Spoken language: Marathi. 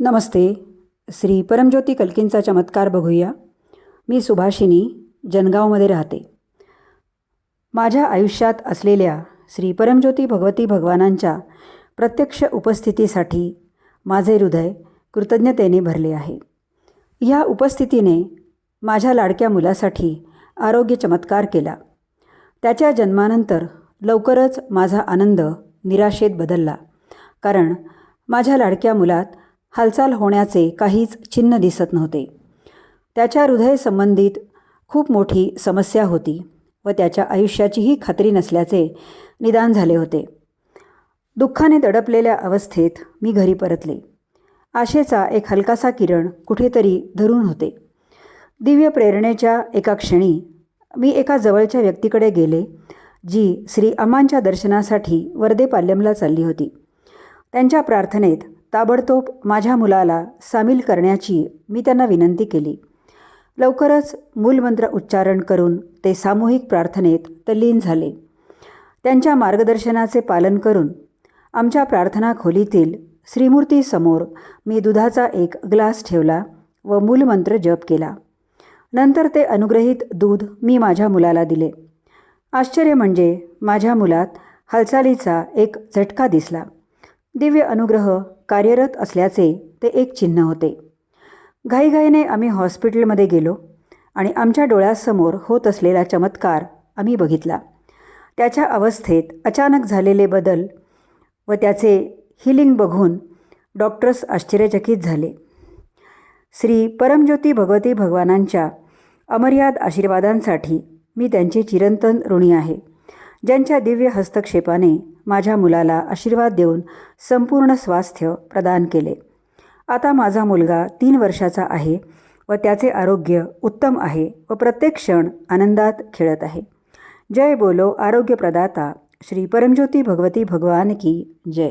नमस्ते. श्री परमज्योती कल्कींचा चमत्कार बघूया. मी सुभाषिनी जनगावमध्ये राहते. माझ्या आयुष्यात असलेल्या श्री परमज्योती भगवती भगवानांच्या प्रत्यक्ष उपस्थितीसाठी माझे हृदय कृतज्ञतेने भरले आहे. ह्या उपस्थितीने माझ्या लाडक्या मुलासाठी आरोग्य चमत्कार केला. त्याच्या जन्मानंतर लवकरच माझा आनंद निराशेत बदलला. कारण माझ्या लाडक्या मुलात हालचाल होण्याचे काहीच चिन्ह दिसत नव्हते. त्याच्या हृदयसंबंधित खूप मोठी समस्या होती व त्याच्या आयुष्याचीही खात्री नसल्याचे निदान झाले होते. दुःखाने दडपलेल्या अवस्थेत मी घरी परतले. आशेचा एक हलकासा किरण कुठेतरी धरून होते. दिव्य प्रेरणेच्या एका क्षणी मी एका जवळच्या व्यक्तीकडे गेले जी श्री अमांच्या दर्शनासाठी वर्देपाल्यमला चालली होती. त्यांच्या प्रार्थनेत ताबडतोब माझ्या मुलाला सामील करण्याची मी त्यांना विनंती केली. लवकरच मूलमंत्र उच्चारण करून ते सामूहिक प्रार्थनेत तल्लीन झाले. त्यांच्या मार्गदर्शनाचे पालन करून आमच्या प्रार्थना खोलीतील श्रीमूर्तीसमोर मी दुधाचा एक ग्लास ठेवला व मूलमंत्र जप केला. नंतर ते अनुग्रहित दूध मी माझ्या मुलाला दिले. आश्चर्य म्हणजे माझ्या मुलात हालचालीचा एक झटका दिसला. दिव्य अनुग्रह कार्यरत असल्याचे ते एक चिन्ह होते. घाईघाईने आम्ही हॉस्पिटलमध्ये गेलो आणि आमच्या डोळ्यासमोर होत असलेला चमत्कार आम्ही बघितला. त्याच्या अवस्थेत अचानक झालेले बदल व त्याचे हिलिंग बघून डॉक्टर्स आश्चर्यचकित झाले. श्री परमज्योती भगवती भगवानांच्या अमर्याद आशीर्वादांसाठी मी त्यांचे चिरंतन ऋणी आहे ज्यांच्या दिव्य हस्तक्षेपाने माझ्या मुलाला आशीर्वाद देऊन संपूर्ण स्वास्थ्य प्रदान केले. आता माझा मुलगा तीन वर्षाचा आहे व त्याचे आरोग्य उत्तम आहे व प्रत्येक क्षण आनंदात खेळत आहे. जय बोलो आरोग्यप्रदाता श्री परमज्योती भगवती भगवान की जय.